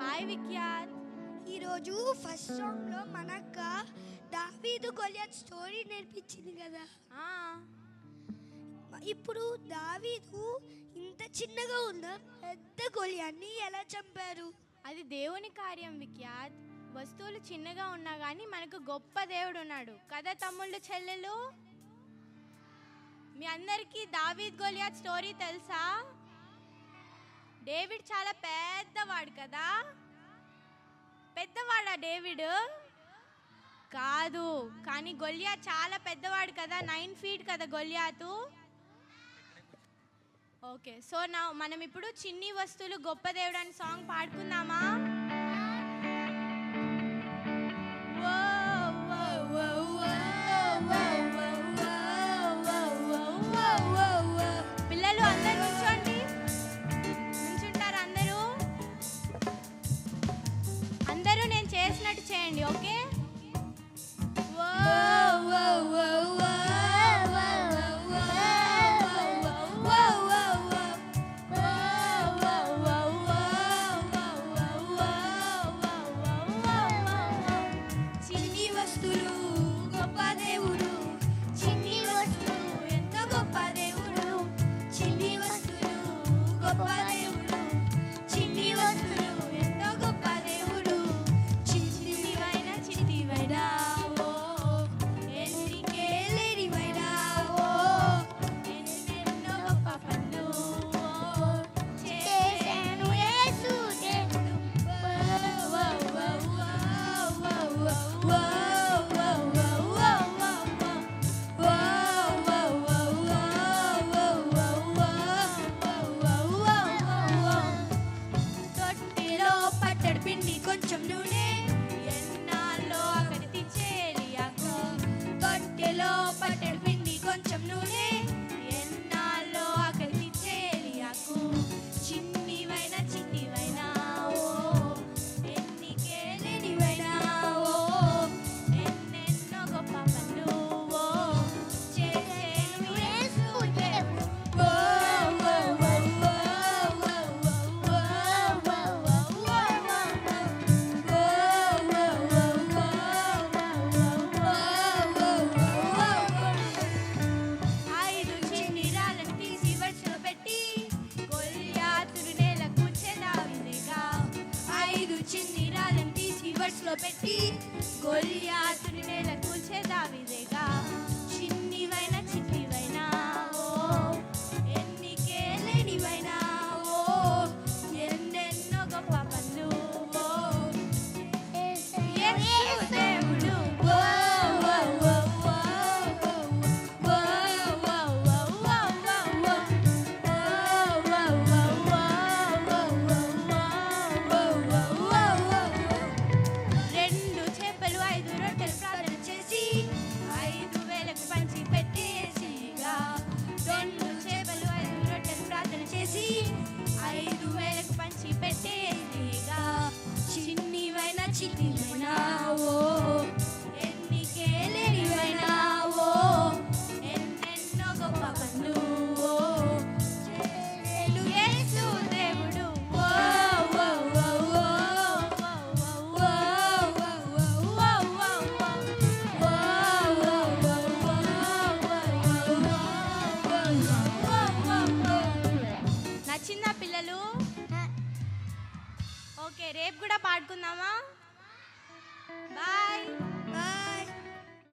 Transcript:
Hi Vikhyat ఈరోజు first సాంగ్లో మనక్క దావీదు గొలియత్ స్టోరీ నేర్పించింది కదా. ఇప్పుడు దావీదు ఇంత చిన్నగా ఉన్న పెద్ద గొలియాన్ని ఎలా చంపారు? అది దేవుని కార్యం విఖ్యాత్ వస్తువులు చిన్నగా ఉన్నా కానీ మనకు గొప్ప దేవుడు ఉన్నాడు. కదా తమ్ముళ్ళు చెల్లెలు? మీ అందరికీ దావీద్ గోలియా స్టోరీ తెలుసా? డేవిడ్ చాలా పెద్దవాడు కదా? పెద్దవాడా డేవిడ్? కాదు కానీ గొలియా చాలా పెద్దవాడు కదా? నైన్ ఫీట్ కదా గొలియాతు? ఓకే సో నా మనం ఇప్పుడు చిన్ని వస్తువులు గొప్ప దేవుడు అని సాంగ్ పాడుకుందామా? కూర్చోబెట్టి గొలియాతుని నేల కూల్చే దావిదేగా ఓకే రేపు కూడా పాడుకుందామా? Bye bye.